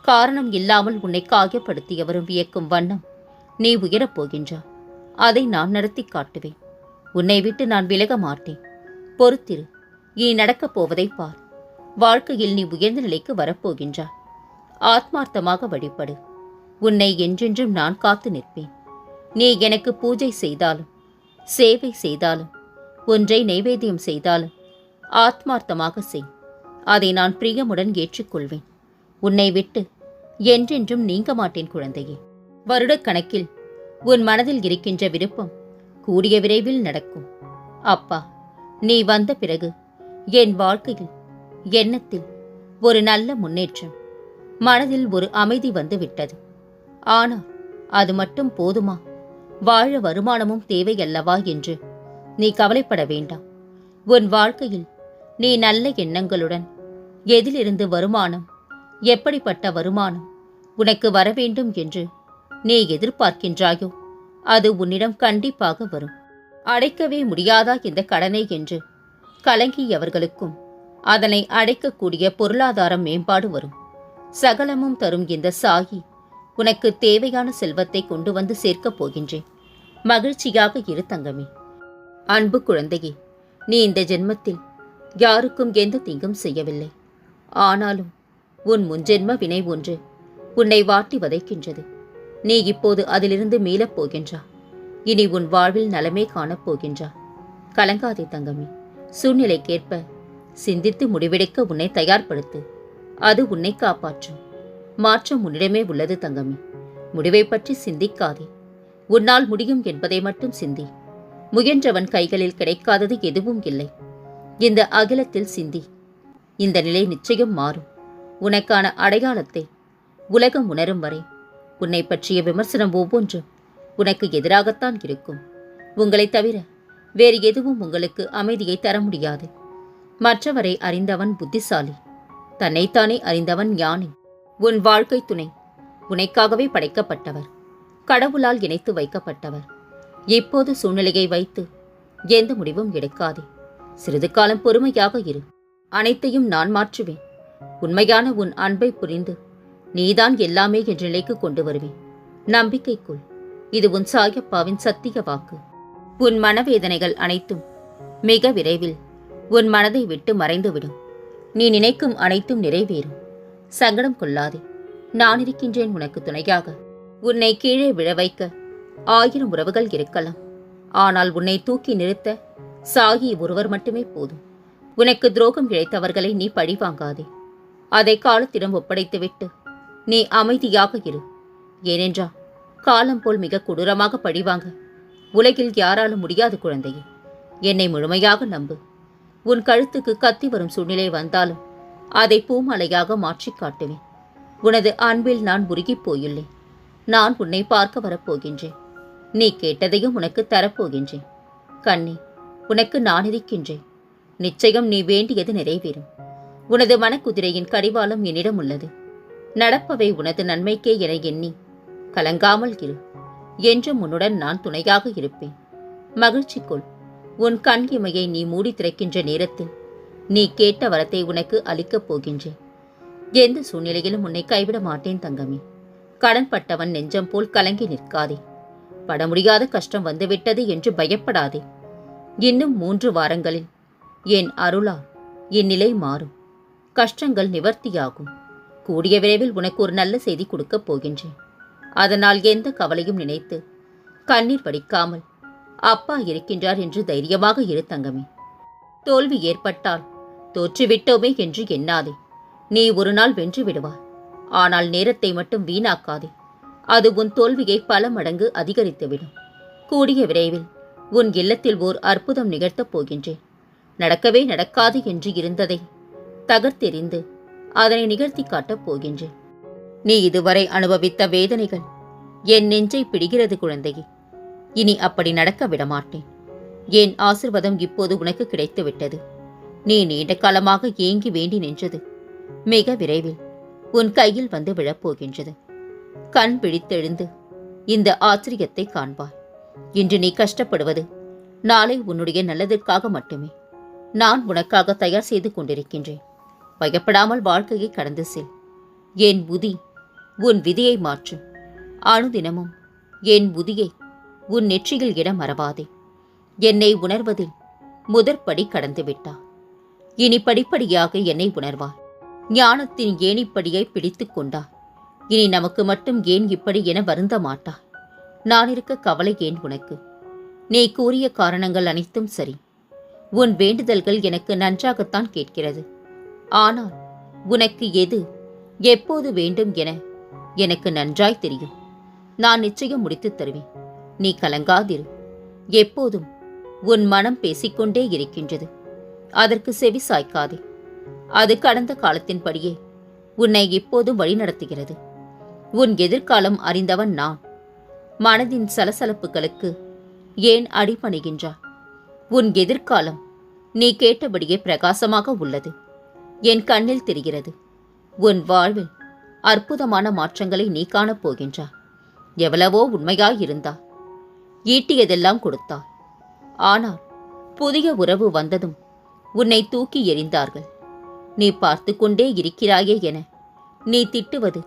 காரணம் இல்லாமல் உன்னை காயப்படுத்தியவரும் வியக்கும் வண்ணம் நீ உயரப் போகின்றாய் அதை நான் நடத்தி காட்டுவேன். உன்னை விட்டு நான் விலக மாட்டேன். பொறுத்திரு இனி நடக்கப் போவதை பார். வாழ்க்கையில் நீ உயர்ந்த நிலைக்கு வரப்போகின்றாய். ஆத்மார்த்தமாக வழிபடு. உன்னை என்றென்றும் நான் காத்து நிற்பேன். நீ எனக்கு பூஜை செய்தாலும் சேவை செய்தாலும் ஒன்றை நைவேத்தியம் செய்தாலும் ஆத்மார்த்தமாக செய். அதை நான் பிரியமுடன் ஏற்றுக்கொள்வேன். உன்னை விட்டு என்றென்றும் நீங்க மாட்டேன் குழந்தையே. வருடக்கணக்கில் உன் மனதில் இருக்கின்ற விருப்பம் கூடிய விரைவில் நடக்கும். அப்பா நீ வந்த பிறகு என் வாழ்க்கையில் எண்ணத்தில் ஒரு நல்ல முன்னேற்றம் மனதில் ஒரு அமைதி வந்து விட்டது ஆனால் அது மட்டும் போதுமா? வாழ வருமானமும் தேவையல்லவா என்று நீ கவலைப்பட வேண்டாம். உன் வாழ்க்கையில் நீ நல்ல எண்ணங்களுடன் எதிலிருந்து வருமானம் எப்படிப்பட்ட வருமானம் உனக்கு வரவேண்டும் என்று நீ எதிர்பார்க்கின்றாயோ? அது உன்னிடம் கண்டிப்பாக வரும். அடைக்கவே முடியாதா இந்த கடனை என்று கலங்கியவர்களுக்கும் அதனை அடைக்கக்கூடிய பொருளாதார மேம்பாடு வரும். சகலமும் தரும் இந்த சாயி உனக்கு தேவையான செல்வத்தை கொண்டு வந்து சேர்க்கப் போகின்றேன். மகிழ்ச்சியாக இரு தங்கமே. அன்பு குழந்தையே நீ இந்த ஜென்மத்தில் யாருக்கும் எந்த தீங்கும் செய்யவில்லை. ஆனாலும் உன் முன்ஜென்ம வினை ஒன்று. உன்னை வாட்டி வதைக்கின்றது. நீ இப்போது அதிலிருந்து மீளப் போகின்றா. இனி உன் வாழ்வில் நலமே காணப் போகின்றா. கலங்காதே தங்கமே. சூழ்நிலைக்கேற்ப சிந்தித்து முடிவெடுக்க உன்னை தயார்படுத்து. அது உன்னை காப்பாற்றும். மாற்றம் உன்னிடமே உள்ளது தங்கமே. முடிவை பற்றி சிந்திக்காதே. உன்னால் முடியும் என்பதை மட்டும் சிந்தி. முயன்றவன் கைகளில் கிடைக்காதது எதுவும் இல்லை. இந்த அகிலத்தில் சிந்தி. இந்த நிலை நிச்சயம் மாறும். உனக்கான அடையாளத்தை உலகம் உணரும் வரை உன்னை பற்றிய விமர்சனம் ஒவ்வொன்றும் உனக்கு எதிராகத்தான் இருக்கும். உங்களைத் தவிர வேறு எதுவும் உங்களுக்கு அமைதியை தர முடியாது. மற்றவரை அறிந்தவன் புத்திசாலி தன்னைத்தானே அறிந்தவன் ஞானி. உன் வாழ்க்கை துணை உனக்காகவே படைக்கப்பட்டவர் கடவுளால் இணைத்து வைக்கப்பட்டவர். இப்போது சூழ்நிலையை வைத்து எந்த முடிவும் எடுக்காதே. சிறிது காலம் பொறுமையாக இரு. அனைத்தையும் நான் மாற்றுவேன். உண்மையான உன் அன்பை புரிந்து நீதான் எல்லாமே என்ற நிலைக்கு கொண்டு வருவேன். நம்பிக்கைக்குள் இது உன் சாயப்பாவின் சத்திய வாக்கு. உன் மனவேதனைகள் அனைத்தும் மிக விரைவில் உன் மனதை விட்டு மறைந்துவிடும். நீ நினைக்கும் அனைத்தும் நிறைவேறும். சங்கடம் கொள்ளாதே. நான் இருக்கின்றேன் உனக்கு துணையாக. உன்னை கீழே விழ வைக்க ஆயிரம் உறவுகள் இருக்கலாம். ஆனால் உன்னை தூக்கி நிறுத்த சாகி ஒருவர் மட்டுமே போதும். உனக்கு துரோகம் இழைத்தவர்களை நீ பழிவாங்காதே. அதை காலத்திடம் ஒப்படைத்துவிட்டு நீ அமைதியாக இரு. ஏனென்றால் காலம் போல் மிக கொடூரமாக பழிவாங்க உலகில் யாராலும் முடியாது குழந்தையே. என்னை முழுமையாக நம்பு. உன் கழுத்துக்கு கத்தி வரும் சூழ்நிலை வந்தாலும் அதை பூமாலையாக மாற்றிக் காட்டுவேன். உனது அன்பில் நான் உருகிப் போயுள்ளேன். நான் உன்னை பார்க்க வரப்போகின்றேன். நீ கேட்டதையும் உனக்கு தரப்போகின்றேன். கண்ணே உனக்கு நான் இருக்கின்றேன். நிச்சயம் நீ வேண்டியது நிறைவேறும். உனது மனக்குதிரையின் கடிவாளம் என்னிடம் உள்ளது. நடப்பவை உனது நன்மைக்கே என எண்ணி கலங்காமல் இரு. என்றும் உன்னுடன் நான் துணையாக இருப்பேன். மகிழ்ச்சிக்குள் உன் கண் இமையை நீ மூடி திறக்கின்ற நேரத்தில் நீ கேட்ட வரத்தை உனக்கு அளிக்கப் போகின்றேன். எந்த சூழ்நிலையிலும் உன்னை கைவிட மாட்டேன் தங்கமே. கடன்பட்டவன் நெஞ்சம் போல் கலங்கி நிற்காதே. பட முடியாத கஷ்டம் வந்துவிட்டது என்று பயப்படாதே. இன்னும் மூன்று வாரங்களில் என் அருளா இந்நிலை மாறும். கஷ்டங்கள் நிவர்த்தியாகும். கூடிய விரைவில் உனக்கு ஒரு நல்ல செய்தி கொடுக்கப் போகின்றேன். அதனால் எந்த கவலையும் நினைத்து கண்ணீர் வடிக்காமல் அப்பா இருக்கின்றார் என்று தைரியமாக இரு தங்கமே. தோல்வி ஏற்பட்டால் தோற்றுவிட்டோமே என்று எண்ணாதே. நீ ஒரு நாள் வென்று விடுவாய். ஆனால் நேரத்தை மட்டும் வீணாக்காதே. அது உன் தோல்வியை பல மடங்கு அதிகரித்துவிடும். கூடிய விரைவில் உன் இல்லத்தில் ஓர் அற்புதம் நிகழ்த்தப் போகின்றேன். நடக்கவே நடக்காது என்று இருந்ததை தகர்த்தெறிந்து அதனை நிகழ்த்தி காட்டப் போகின்றேன் நீ இதுவரை அனுபவித்த வேதனைகள் என் நெஞ்சை பிடிகிறது குழந்தையே. இனி அப்படி நடக்க விடமாட்டேன். என் ஆசிர்வாதம் இப்போது உனக்கு கிடைத்துவிட்டது. நீ நீண்ட காலமாக ஏங்கி வேண்டி நின்றது. மிக விரைவில் உன் கையில் வந்து விழப்போகின்றது கண் பிடித்தெழுந்து இந்த ஆச்சரியத்தை காண்பாய். இன்று நீ கஷ்டப்படுவது நாளை உன்னுடைய நல்லதற்காக மட்டுமே. நான் உனக்காக தயார் செய்து கொண்டிருக்கின்றேன். பயப்படாமல் வாழ்க்கையை கடந்து செல். என் புதி உன் விதியை மாற்றும் அனுதினமும் என் புதியை உன் நெற்றியில் இட மறவாதே. என்னை உணர்வதில் முதற்படி கடந்துவிட்டா இனி படிப்படியாக என்னை உணர்வாய் ஞானத்தின் ஏணிப்படியை பிடித்துக் கொண்டார் இனி நமக்கு மட்டும் ஏன் இப்படி என வருந்த மாட்டா. நான் இருக்க கவலை ஏன் உனக்கு? நீ கூறிய காரணங்கள் அனைத்தும் சரி. உன் வேண்டுதல்கள் எனக்கு நன்றாகத்தான் கேட்கிறது. ஆனால் உனக்கு எது எப்போது வேண்டும் என எனக்கு நன்றாய் தெரியும். நான் நிச்சயம் முடித்துத் தருவேன். நீ கலங்காதிரு. எப்போதும் உன் மனம் பேசிக்கொண்டே இருக்கின்றது. அதற்கு செவி சாய்க்காதே. அது கடந்த காலத்தின்படியே உன்னை இப்போதும் வழிநடத்துகிறது. உன் எதிர்காலம் அறிந்தவன் நான். மனதின் சலசலப்புகளுக்கு ஏன் அடிபணிகின்றாய்? உன் எதிர்காலம் நீ கேட்டபடியே பிரகாசமாக உள்ளது. என் கண்ணில் தெரிகிறது. உன் வாழ்வில் அற்புதமான மாற்றங்களை நீ காணப் போகின்றாய் எவ்வளவோ இருந்தா ஈட்டியதெல்லாம் கொடுத்தாள் ஆனால் புதிய உறவு வந்ததும் உன்னை தூக்கி எறிந்தார்கள். நீ பார்த்து கொண்டே இருக்கிறாயே என நீ திட்டுவது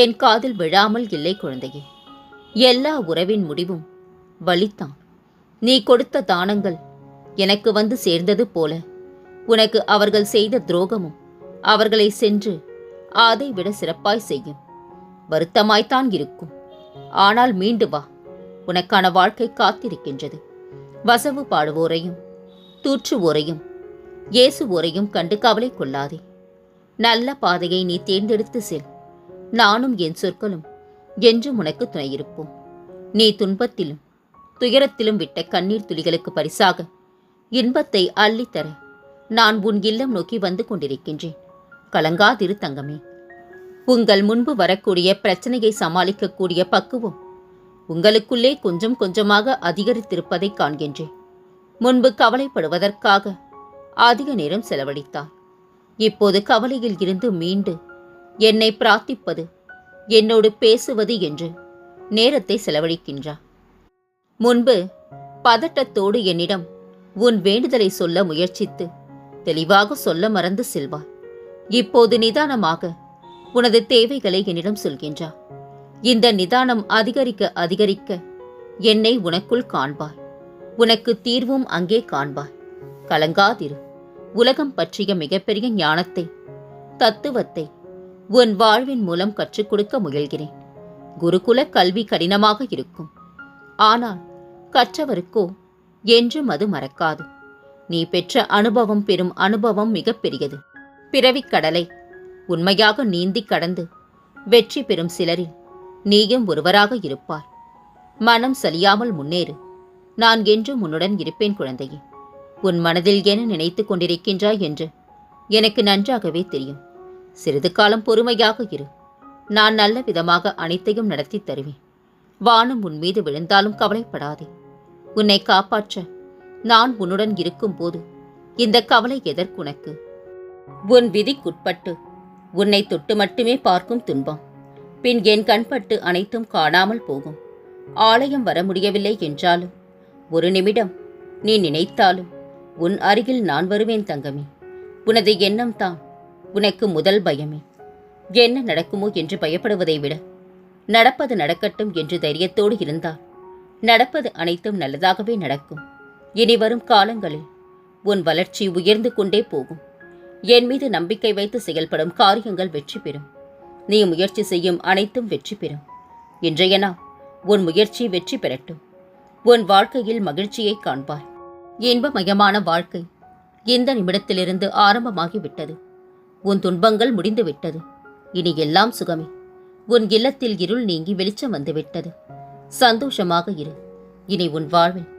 என் காதில் விழாமல் இல்லை குழந்தையே. எல்லா உறவின் முடிவும் வலித்தான். நீ கொடுத்த தானங்கள் எனக்கு வந்து சேர்ந்தது போல உனக்கு அவர்கள் செய்த துரோகமும் அவர்களை சென்று அதை விட சிறப்பாய் செய்யும். வருத்தமாய்த்தான் இருக்கும். ஆனால் மீண்டு வா. உனக்கான வாழ்க்கை காத்திருக்கின்றது. வசவு பாடுவோரையும் தூற்றுவோரையும் இயேசுவோரையும் கண்டு கவலை கொள்ளாதே. நல்ல பாதையை நீ தேர்ந்தெடுத்து செல். நானும் என் சொற்களும் என்றும் உனக்கு துணையிருப்போம். நீ துன்பத்திலும் துயரத்திலும் விட்ட கண்ணீர் துளிகளுக்கு பரிசாக இன்பத்தை அள்ளித்தர. நான் உன் இல்லம் நோக்கி வந்து கொண்டிருக்கின்றேன். கலங்காதிரு தங்கமே. உங்கள் முன்பு வரக்கூடிய பிரச்சனையை சமாளிக்கக்கூடிய பக்குவம் உங்களுக்குள்ளே கொஞ்சம் கொஞ்சமாக அதிகரித்திருப்பதை காண்கின்றேன். முன்பு கவலைப்படுவதற்காக அதிக நேரம் செலவழித்தார். இப்போது கவலையில் இருந்து மீண்டு என்னை பிரார்த்திப்பது என்னோடு பேசுவது என்று நேரத்தை செலவழிக்கின்றார். முன்பு பதட்டத்தோடு என்னிடம் உன் வேண்டுதலை சொல்ல முயற்சித்து தெளிவாக சொல்ல மறந்து செல்வாய் இப்போது நிதானமாக உனது தேவைகளை என்னிடம் சொல்கின்றார் இந்த நிதானம் அதிகரிக்க அதிகரிக்க என்னை உனக்குள் காண்பாய். உனக்கு தீர்வும் அங்கே காண்பாய். கலங்காதிரு. உலகம் பற்றிய மிகப்பெரிய ஞானத்தை தத்துவத்தை உன் வாழ்வின் மூலம் கற்றுக் கொடுக்க முயல்கிறேன். குருகுல கல்வி கடினமாக இருக்கும். ஆனால் கற்றவருக்கோ என்றும் அது மறக்காது. நீ பெற்ற அனுபவம் பெறும் அனுபவம் மிகப்பெரியது. பிறவிக் கடலை உண்மையாக நீந்தி கடந்து வெற்றி பெறும் சிலரில் நீயும் ஒருவராக இருப்பார் மனம் சலியாமல் முன்னேறு. நான் என்றும் உன்னுடன் இருப்பேன் குழந்தையே. உன் மனதில் என நினைத்துக் கொண்டிருக்கின்றாய் என்று எனக்கு நன்றாகவே தெரியும். சிறிது காலம் பொறுமையாக இரு. நான் நல்ல விதமாக அனைத்தையும் நடத்தி தருவேன். வானம் உன் மீது விழுந்தாலும் கவலைப்படாதே. உன்னை காப்பாற்ற நான் உன்னுடன் இருக்கும்போது இந்த கவலை எதற்குனக்கு உன் விதிக்குட்பட்டு உன்னை தொட்டு மட்டுமே பார்க்கும் துன்பம். பின் என் கண்பட்டு அனைத்தும் காணாமல் போகும். ஆலயம் வர முடியவில்லை என்றாலும் ஒரு நிமிடம் நீ நினைத்தாலும் உன் அருகில் நான் வருவேன் தங்கமே. உனது எண்ணம் தான் உனக்கு முதல் பயமே. என்ன நடக்குமோ என்று பயப்படுவதை விட நடப்பது நடக்கட்டும் என்று தைரியத்தோடு இருந்தால் நடப்பது அனைத்தும் நல்லதாகவே நடக்கும். இனி வரும் காலங்களில் உன் வளர்ச்சி உயர்ந்து கொண்டே போகும். என் மீது நம்பிக்கை வைத்து செயல்படும் காரியங்கள் வெற்றி பெறும். நீ முயற்சி செய்யும் அனைத்தும் வெற்றி பெறும். இன்றைய நாள் உன் முயற்சி வெற்றி பெறட்டும். உன் வாழ்க்கையில் மகிழ்ச்சியை காண்பாய். இன்பமயமான வாழ்க்கை இந்த நிமிடத்திலிருந்து ஆரம்பமாகிவிட்டது. உன் துன்பங்கள் முடிந்துவிட்டது. இனி எல்லாம் சுகமே. உன் இல்லத்தில் இருள் நீங்கி வெளிச்சம் வந்துவிட்டது. சந்தோஷமாக இரு. இனி உன் வாழ்வில்